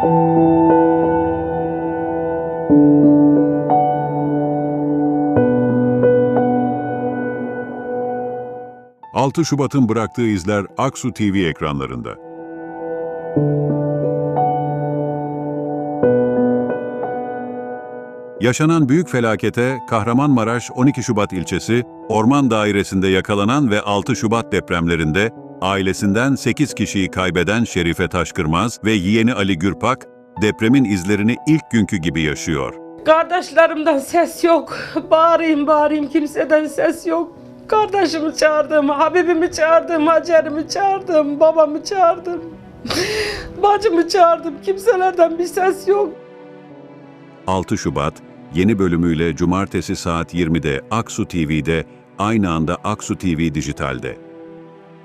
6 Şubat'ın bıraktığı izler Aksu TV ekranlarında. Yaşanan büyük felakete Kahramanmaraş 12 Şubat ilçesi Orman Dairesi'nde yakalanan ve 6 Şubat depremlerinde ailesinden 8 kişiyi kaybeden Şerife Taşkırmaz ve yeğeni Ali Gürpak depremin izlerini ilk günkü gibi yaşıyor. Kardeşlerimden ses yok. Bağırayım bağırayım kimseden ses yok. Kardeşimi çağırdım, Habibimi çağırdım, Hacer'imi çağırdım, babamı çağırdım. Bacımı çağırdım. Kimselerden bir ses yok. 6 Şubat yeni bölümüyle cumartesi saat 20'de Aksu TV'de aynı anda Aksu TV Dijital'de.